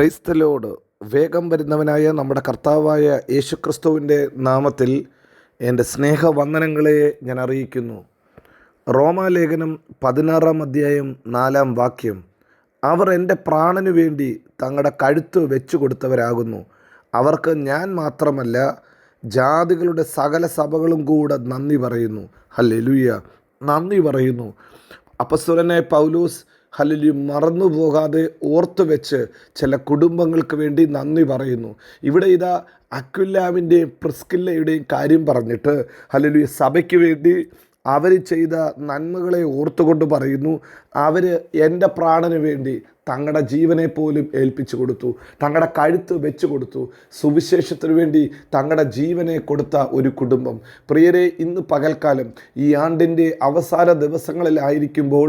ക്രൈസ്തലോട് വേഗം വരുന്നവനായ നമ്മുടെ കർത്താവായ യേശുക്രിസ്തുവിന്റെ നാമത്തിൽ എന്റെ സ്നേഹവന്ദനങ്ങളെ ഞാൻ അറിയിക്കുന്നു. റോമാലേഖനം പതിനാറാം അധ്യായം നാലാം വാക്യം. അവർ എന്റെ പ്രാണനു വേണ്ടി തങ്ങളുടെ കഴുത്ത് വെച്ചു കൊടുത്തവരാകുന്നു. അവർക്ക് ഞാൻ മാത്രമല്ല ജാതികളുടെ സകല സഭകളും കൂടെ നന്ദി പറയുന്നു. ഹല്ലേലൂയ. നന്ദി പറയുന്നു. അപ്പസ്വരനെ പൗലൂസ് ഹല്ലേലൂയ മറന്നു പോകാതെ ഓർത്തു വെച്ച് ചില കുടുംബങ്ങൾക്ക് വേണ്ടി നന്ദി പറയുന്നു. ഇവിടെ ഇതാ അക്വില്ലാമിന്റെയും പ്രിസ്കില്ലയുടെയും കാര്യം പറഞ്ഞിട്ട് ഹല്ലേലൂയ സഭയ്ക്ക് വേണ്ടി അവർ ചെയ്ത നന്മകളെ ഓർത്തുകൊണ്ട് പറയുന്നു. അവർ എന്റെ പ്രാണന് വേണ്ടി തങ്ങളുടെ ജീവനെ പോലും ഏൽപ്പിച്ചു കൊടുത്തു തങ്ങളുടെ കഴുത്ത് വെച്ചു കൊടുത്തു. സുവിശേഷത്തിനു വേണ്ടി തങ്ങളുടെ ജീവനെ കൊടുത്ത ഒരു കുടുംബം. പ്രിയരെ ഇന്ന് പകൽക്കാലം ഈ ആണ്ടിന്റെ അവസാന ദിവസങ്ങളിലായിരിക്കുമ്പോൾ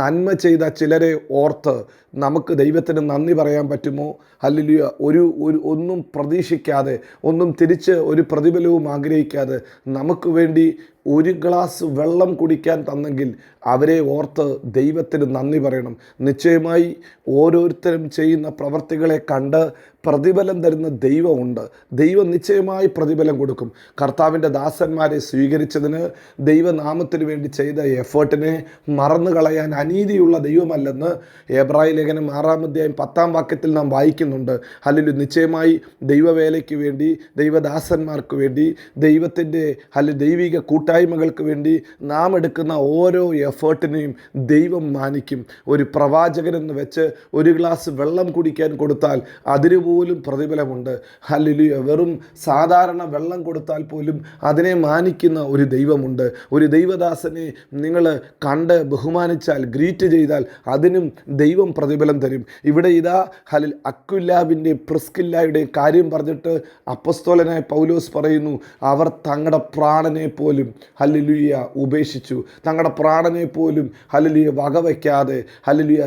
നന്മ ചെയ്ത ചിലരെ ഓർത്ത് നമുക്ക് ദൈവത്തിന് നന്ദി പറയാൻ പറ്റുമോ? അല്ലെങ്കിൽ ഒരു ഒരു ഒന്നും പ്രതീക്ഷിക്കാതെ ഒന്നും തിരിച്ച് ഒരു പ്രതിഫലവും ആഗ്രഹിക്കാതെ നമുക്ക് വേണ്ടി ഒരു ഗ്ലാസ് വെള്ളം കുടിക്കാൻ തന്നെങ്കിൽ അവരെ ഓർത്ത് ദൈവത്തിന് നന്ദി പറയണം. നിശ്ചയമായി ഓരോരുത്തരും ചെയ്യുന്ന പ്രവർത്തികളെ കണ്ട് പ്രതിഫലം തരുന്ന ദൈവമുണ്ട്. ദൈവം നിശ്ചയമായി പ്രതിഫലം കൊടുക്കും. കർത്താവിന്റെ ദാസന്മാരെ സ്വീകരിച്ചതിന് ദൈവനാമത്തിന് വേണ്ടി ചെയ്ത എഫേർട്ടിനെ മറന്നു കളയാൻ അനീതിയുള്ള ദൈവമല്ലെന്ന് എബ്രാഹിം ലേഖനം ആറാം അധ്യായം പത്താം വാക്യത്തിൽ നാം വായിക്കുന്നുണ്ട്. അല്ലെങ്കിൽ നിശ്ചയമായി ദൈവവേലയ്ക്ക് വേണ്ടി ദൈവദാസന്മാർക്ക് വേണ്ടി ദൈവത്തിന്റെ അല്ലെ ദൈവിക കൂട്ടായ്മകൾക്ക് വേണ്ടി നാം എടുക്കുന്ന ഓരോ എഫേർട്ടിനെയും ദൈവം മാനിക്കും. ഒരു പ്രവാചകനെന്ന് വെച്ച് ഒരു ഗ്ലാസ് വെള്ളം കുടിക്കാൻ കൊടുത്താൽ അതിന് പോലും പ്രതിഫലമുണ്ട്. ഹല്ലേലൂയ. വെറും സാധാരണ വെള്ളം കൊടുത്താൽ പോലും അതിനെ മാനിക്കുന്ന ഒരു ദൈവമുണ്ട്. ഒരു ദൈവദാസനെ നിങ്ങൾ കണ്ട് ബഹുമാനിച്ചാൽ ഗ്രീറ്റ് ചെയ്താൽ അതിനും ദൈവം പ്രതിഫലം തരും. ഇവിടെ ഇതാ ഹലിൽ അക്കുല്ലാബിന്റെ പ്രിസ്കില്ലായുടെ കാര്യം പറഞ്ഞിട്ട് അപ്പസ്തോലനായ പൗലോസ് പറയുന്നു അവർ തങ്ങളുടെ പ്രാണനെ പോലും ഹലിലുയ ഉപേക്ഷിച്ചു. തങ്ങളുടെ പ്രാണനെ പോലും ഹലിലിയ വകവയ്ക്കാതെ ഹല്ലുയ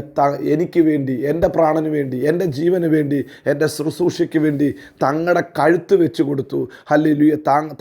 എനിക്ക് വേണ്ടി എന്റെ പ്രാണന് വേണ്ടി എന്റെ ജീവന് വേണ്ടി എന്റെ ശുശ്രൂഷയ്ക്ക് വേണ്ടി തങ്ങളുടെ കഴുത്ത് വെച്ച് കൊടുത്തു. ഹല്ലേലൂയ.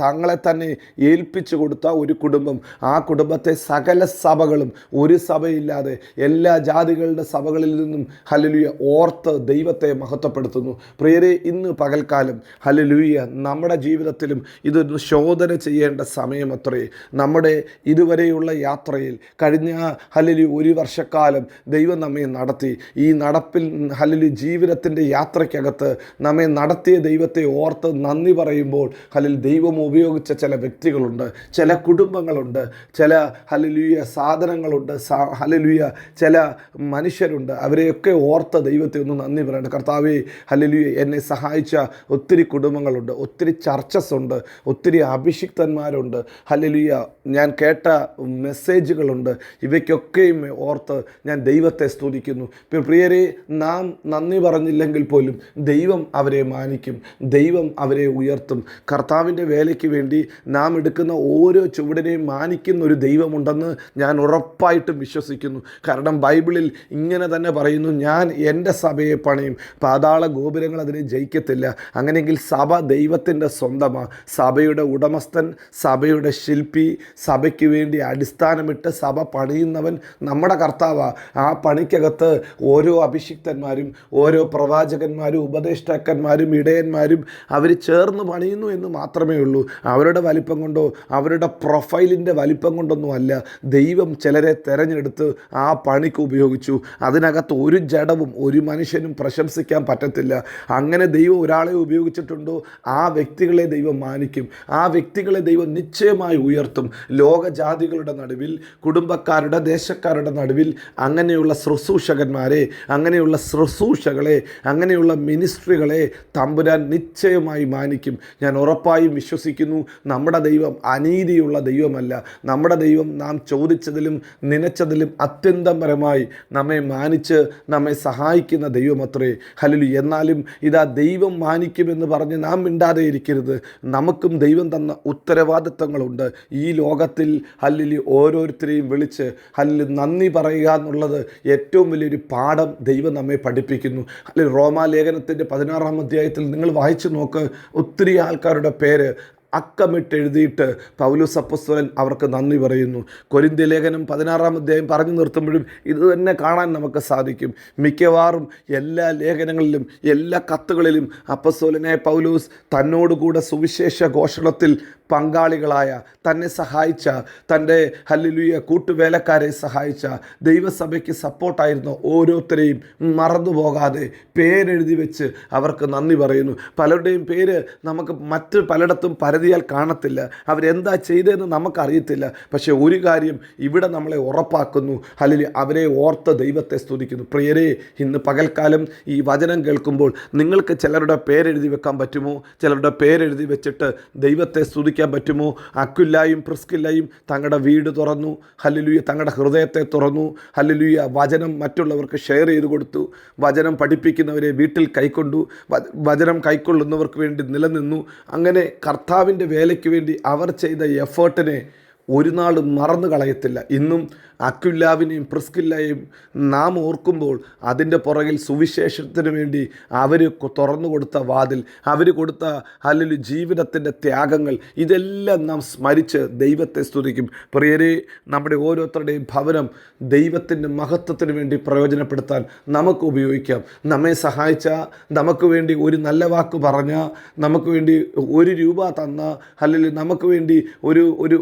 തങ്ങളെ തന്നെ ഏൽപ്പിച്ചു കൊടുത്ത ഒരു കുടുംബം. ആ കുടുംബത്തെ സകല സഭകളും ഒരു സഭയില്ലാതെ എല്ലാ ജാതികളുടെ സഭകളിൽ നിന്നും ഹലലുയ ഓർത്ത് ദൈവത്തെ മഹത്വപ്പെടുത്തുന്നു. പ്രിയരെ ഇന്ന് പകൽക്കാലം ഹല്ലുയ നമ്മുടെ ജീവിതത്തിലും ഇതൊന്ന് ശോധന ചെയ്യേണ്ട സമയം അത്രേ നമ്മുടെ ഇതുവരെയുള്ള യാത്രയിൽ കഴിഞ്ഞ ഹലലു ഒരു വർഷക്കാലം ദൈവം നമ്മെ നടത്തി. ഈ നടപ്പിൽ ഹലലു ജീവിതത്തിന്റെ യാത്രയ്ക്കകത്ത് നമ്മെ നടത്തിയ ദൈവത്തെ ഓർത്ത് നന്ദി പറയുമ്പോൾ ഹലിൽ ദൈവം ഉപയോഗിച്ച ചില വ്യക്തികളുണ്ട് ചില കുടുംബങ്ങളുണ്ട് ചില ഹലിലുയ സാധനങ്ങളുണ്ട് ഹലിലുയ ചില മനുഷ്യരുണ്ട്. അവരെയൊക്കെ ഓർത്ത് ദൈവത്തെ ഒന്ന് നന്ദി പറയണം. കർത്താവേ ഹലിലുയ എന്നെ സഹായിച്ച ഒത്തിരി കുടുംബങ്ങളുണ്ട് ഒത്തിരി ചർച്ചസ് ഉണ്ട് ഒത്തിരി അഭിഷിക്തന്മാരുണ്ട്. ഹലിലുയ ഞാൻ കേട്ട മെസ്സേജുകളുണ്ട്. ഇവയ്ക്കൊക്കെയും ഓർത്ത് ഞാൻ ദൈവത്തെ സ്തുതിക്കുന്നു. പ്രിയരെ നാം നന്ദി പറഞ്ഞില്ലെങ്കിൽ പോലും ദൈവം അവരെ മാനിക്കും ദൈവം അവരെ ഉയർത്തും. കർത്താവിന്റെ വേലയ്ക്ക് വേണ്ടി നാം എടുക്കുന്ന ഓരോ ചുവടിനെയും മാനിക്കുന്ന ഒരു ദൈവമുണ്ടെന്ന് ഞാൻ ഉറപ്പായിട്ടും വിശ്വസിക്കുന്നു. കാരണം ബൈബിളിൽ ഇങ്ങനെ തന്നെ പറയുന്നു ഞാൻ എന്റെ സഭയെ പണിയും പാതാള ഗോപുരങ്ങൾ അതിനെ ജയിക്കത്തില്ല. അങ്ങനെയെങ്കിൽ സഭ ദൈവത്തിന്റെ സ്വന്തമാണ് സഭയുടെ ഉടമസ്ഥൻ സഭയുടെ ശില്പി സഭയ്ക്ക് വേണ്ടി അടിസ്ഥാനമിട്ട് സഭ പണിയുന്നവൻ നമ്മുടെ കർത്താവാണ് ആ പണിക്കകത്ത് ഓരോ അഭിഷിക്തന്മാരും ഓരോ പ്രവാചകന്മാരും ഉപദേഷ്ടാക്കന്മാരും ഇടയന്മാരും അവർ ചേർന്ന് പണിയുന്നു എന്ന് മാത്രമേ ഉള്ളൂ. അവരുടെ വലിപ്പം കൊണ്ടോ അവരുടെ പ്രൊഫൈലിന്റെ വലിപ്പം കൊണ്ടൊന്നും അല്ല. ദൈവം ചിലരെ തിരഞ്ഞെടുത്ത് ആ പണിക്ക് ഉപയോഗിച്ചു. അതിനകത്ത് ഒരു ജഡവും ഒരു മനുഷ്യനും പ്രശംസിക്കാൻ പറ്റത്തില്ല. അങ്ങനെ ദൈവം ഒരാളെ ഉപയോഗിച്ചിട്ടുണ്ടോ? ആ വ്യക്തികളെ ദൈവം മാനിക്കും. ആ വ്യക്തികളെ ദൈവം നിശ്ചയമായി ഉയർത്തും. ലോകജാതികളുടെ നടുവിൽ കുടുംബക്കാരുടെ ദേശക്കാരുടെ നടുവിൽ അങ്ങനെയുള്ള ശുശ്രൂഷകന്മാരെ അങ്ങനെയുള്ള ശുശ്രൂഷകളെ അങ്ങനെയുള്ള മിനിസ്ട്രികളെ തമ്പുരാൻ നിശ്ചയമായി മാനിക്കും. ഞാൻ ഉറപ്പായും വിശ്വസിക്കുന്നു നമ്മുടെ ദൈവം അനീതിയുള്ള ദൈവമല്ല. നമ്മുടെ ദൈവം നാം ചോദിച്ചതിലും നനച്ചതിലും അത്യന്തപരമായി നമ്മെ മാനിച്ച് നമ്മെ സഹായിക്കുന്ന ദൈവമത്രേ. ഹലിലു എന്നാലും ഇതാ ദൈവം മാനിക്കുമെന്ന് പറഞ്ഞ് നാം മിണ്ടാതെ ഇരിക്കരുത്. നമുക്കും ദൈവം തന്ന ഉത്തരവാദിത്തങ്ങളുണ്ട് ഈ ലോകത്തിൽ ഹല്ലിലി ഓരോരുത്തരെയും വിളിച്ച് ഹല്ലിൽ നന്ദി പറയുക എന്നുള്ളത് ഏറ്റവും വലിയൊരു പാഠം ദൈവം നമ്മെ പഠിപ്പിക്കുന്നു. അല്ലെങ്കിൽ റോമാലേഖനത്തിന്റെ പതിനാറാം അധ്യായത്തിൽ നിങ്ങൾ വായിച്ചു നോക്ക്. ഒത്തിരി ആൾക്കാരുടെ പേര് അക്കമിട്ട് എഴുതിയിട്ട് പൗലോസ് അപ്പസ്തോലൻ അവർക്ക് നന്ദി പറയുന്നു. കൊരിന്ത്യ ലേഖനം പതിനാറാം അധ്യായം പറഞ്ഞു നിർത്തുമ്പോഴും ഇത് തന്നെ കാണാൻ നമുക്ക് സാധിക്കും. മിക്കവാറും എല്ലാ ലേഖനങ്ങളിലും എല്ലാ കത്തുകളിലും അപ്പസ്വലനായ പൗലോസ് തന്നോടുകൂടെ സുവിശേഷ ഘോഷണത്തിൽ പങ്കാളികളായ തന്നെ സഹായിച്ച തന്റെ ഹല്ലുലിയ കൂട്ടുവേലക്കാരെ സഹായിച്ച ദൈവസഭയ്ക്ക് സപ്പോർട്ടായിരുന്ന ഓരോരുത്തരെയും മറന്നു പോകാതെ പേരെഴുതി വെച്ച് അവർക്ക് നന്ദി പറയുന്നു. പലരുടെയും പേര് നമുക്ക് മറ്റ് പലയിടത്തും പരതിയാൽ കാണത്തില്ല. അവരെന്താ ചെയ്തതെന്ന് നമുക്കറിയത്തില്ല. പക്ഷേ ഒരു കാര്യം ഇവിടെ നമ്മളെ ഉറപ്പാക്കുന്നു. അല്ലെങ്കിൽ അവരെ ഓർത്ത് ദൈവത്തെ സ്തുതിക്കുന്നു. പ്രിയരെ ഇന്ന് പകൽക്കാലം ഈ വചനം കേൾക്കുമ്പോൾ നിങ്ങൾക്ക് ചിലരുടെ പേരെഴുതി വെക്കാൻ പറ്റുമോ? ചിലരുടെ പേരെഴുതി വെച്ചിട്ട് ദൈവത്തെ സ്തുതിക്കാൻ പറ്റുമോ? അക്കുല്ലായും പ്രിസ്കില്ലായും തങ്ങളുടെ വീട് തുറന്നു. ഹല്ലുലുയ തങ്ങളുടെ ഹൃദയത്തെ തുറന്നു. ഹല്ലുലുയ വചനം മറ്റുള്ളവർക്ക് ഷെയർ ചെയ്ത് കൊടുത്തു. വചനം പഠിപ്പിക്കുന്നവരെ വീട്ടിൽ കൈക്കൊണ്ടു. വചനം കൈക്കൊള്ളുന്നവർക്ക് വേണ്ടി നിലനിന്നു. അങ്ങനെ കർത്താവിന്റെ വേലയ്ക്ക് വേണ്ടി അവർ ചെയ്ത എഫേർട്ടിനെ ഒരു നാളും മറന്നു കളയത്തില്ല. ഇന്നും അക്കുല്ലാവിനെയും പ്രിസ്കില്ലയും നാം ഓർക്കുമ്പോൾ അതിന്റെ പുറകിൽ സുവിശേഷത്തിന് വേണ്ടി അവർ തുറന്നു കൊടുത്ത വാതിൽ അവർ കൊടുത്ത അല്ലെങ്കിൽ ജീവിതത്തിന്റെ ത്യാഗങ്ങൾ ഇതെല്ലാം നാം സ്മരിച്ച് ദൈവത്തെ സ്തുതിക്കും. പ്രിയരെ നമ്മുടെ ഓരോരുത്തരുടെയും ഭവനം ദൈവത്തിന്റെ മഹത്വത്തിന് വേണ്ടി പ്രയോജനപ്പെടുത്താൻ നമുക്ക് ഉപയോഗിക്കാം. നമ്മെ സഹായിച്ച നമുക്ക് വേണ്ടി ഒരു നല്ല വാക്ക് പറഞ്ഞ നമുക്ക് വേണ്ടി ഒരു രൂപ തന്ന അല്ലെങ്കിൽ നമുക്ക് വേണ്ടി ഒരു ഒരു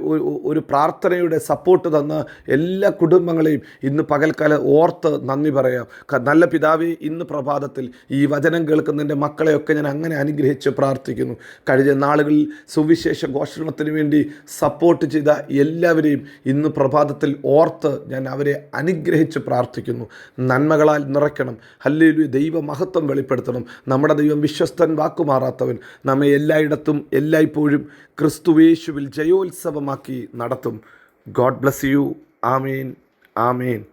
ഒരു- പ്രാർത്ഥനയുടെ സപ്പോർട്ട് തന്ന് എല്ലാ കുടുംബങ്ങളെയും ഇന്ന് പകൽക്കാല ഓർത്ത് നന്ദി പറയാം. നല്ല പിതാവേ ഇന്ന് പ്രഭാതത്തിൽ ഈ വചനം കേൾക്കുന്ന എന്റെ മക്കളെയൊക്കെ ഞാൻ അങ്ങനെ അനുഗ്രഹിച്ച് പ്രാർത്ഥിക്കുന്നു. കഴിഞ്ഞ നാളുകളിൽ സുവിശേഷ ഘോഷണത്തിന് വേണ്ടി സപ്പോർട്ട് ചെയ്ത എല്ലാവരെയും ഇന്ന് പ്രഭാതത്തിൽ ഓർത്ത് ഞാൻ അവരെ അനുഗ്രഹിച്ച് പ്രാർത്ഥിക്കുന്നു. നന്മകളാൽ നിറയ്ക്കണം. ഹല്ലേലു ദൈവ മഹത്വം വെളിപ്പെടുത്തണം. നമ്മുടെ ദൈവം വിശ്വസ്തൻ വാക്കുമാറാത്തവൻ. നമ്മെ എല്ലായിടത്തും എല്ലായ്പ്പോഴും ക്രിസ്തുവേശുവിൽ ജയോത്സവമാക്കി നടത്തും. ഗോഡ് ബ്ലെസ് യു ആമീൻ. ആമീൻ.